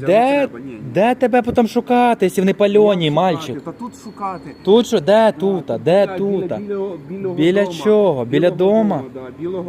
Де, де тебе потім шукати, якщо вони пальоні, мальчик? Та тут шукати. Тут що, де тут, де тута? тут? Біля, чого? Біля дома?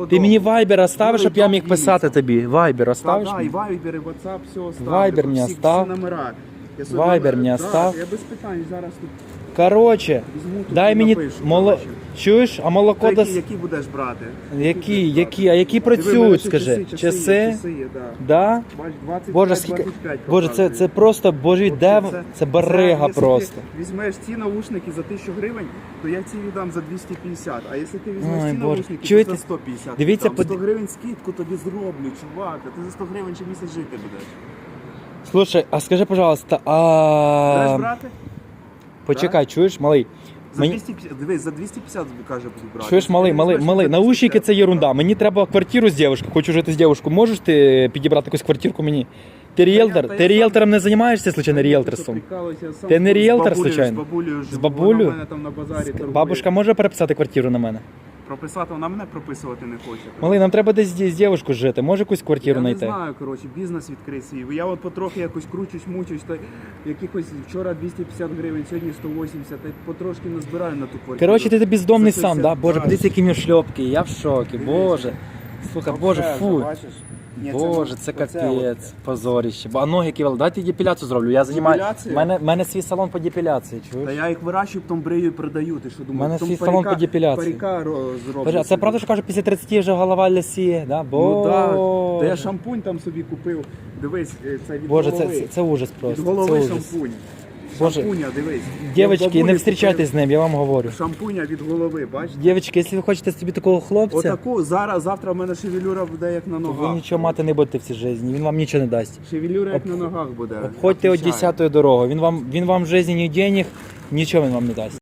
Ти мені вайбер оставиш, щоб я міг писати тобі. Вайбер оставиш? Так, і мені? вайбер, і ватсап, все оставлю. Вайбер мені всі, остав. Номера. Я собі Вайбер номер- мені да, остав. Я без питань зараз тут Візьму тут дай і мені напишу, моло... коротше. Чуєш, а молоко Та дас... які, які будеш брати? Які, які, а які працюють, скажи? Часи, Часи? є, часи є, да. Да? Бач, 25, Боже, скільки... 25 Боже, це, показує. це просто, боже, де... в- Це барига якщо просто. Ти візьмеш ці наушники за 1000 гривень, то я ці віддам за 250. А якщо ти візьмеш Ой, ці Боже. наушники, Чуєте? то за 150. Дивіться, Там под- 100 гривень скидку тобі зроблю, чувак. А ти за 100 гривень ще місяць жити будеш. Слушай, а скажи, пожалуйста, Будеш а... брати? Почекай, чуєш, малий? За Мені... 250, дивись, за 250 каже, буду брати. Чуєш, малий, малий, малий, наушники це ерунда. Мені треба квартиру з дівчинкою, хочу жити з дівчинкою. Можеш ти підібрати якусь квартирку мені? Ти ріелтор? Ти ріелтором не займаєшся, случайно, ріелторством? ти не з ріелтор, случайно? З бабулею живу, бабулею? Вона в мене там на базарі торгує. Бабушка може переписати квартиру на мене? Прописати, вона мене прописувати не хоче. Малий, нам треба десь з дівчинку жити. Може якусь квартиру Я не знаю, коротше, бізнес відкрити свій. Я от потрохи якось кручусь, мучусь, та якихось вчора 250 гривень, сьогодні 180, та потрошки назбираю на ту квартиру. Коротше, ти бездомний сам, 60, да? Боже, подивіться, які в нього шльопки. Я в шокі, боже. Слухай, боже, фу. бачиш? Ні, Боже, це оце капець, позоріще. А ноги які вели. Давайте депіляцію зроблю. Я займаю. Депіляцію? У мене, мене свій салон по депіляції, Та я їх вирощую, потім брию і продаю. Ти що думаєш? мене Потім свій салон парика- по депіляції. Парика ро- зроблю. Боже, а це собі. правда, що кажуть, після 30 вже голова лісіє, да? Бо... Ну так. Та я шампунь там собі купив. Дивись, е, це від Боже, це, голови. це, це ужас від просто. голови Це ужас. шампунь. Боже. Шампуня, дивись. Дівчатки, не зустрічайтесь з ним, я вам говорю. Шампуня від голови, бачите? Дівчатки, якщо ви хочете собі такого хлопця, Отаку зараз, завтра в мене шевелюра буде як на то ногах. ви нічого мати не будете в цій житті, він вам нічого не дасть. Шевелюра як на ногах буде. Обходьте от Отвічаю. 10 дорогу, він вам, він вам в житті ні денег, нічого він вам не дасть.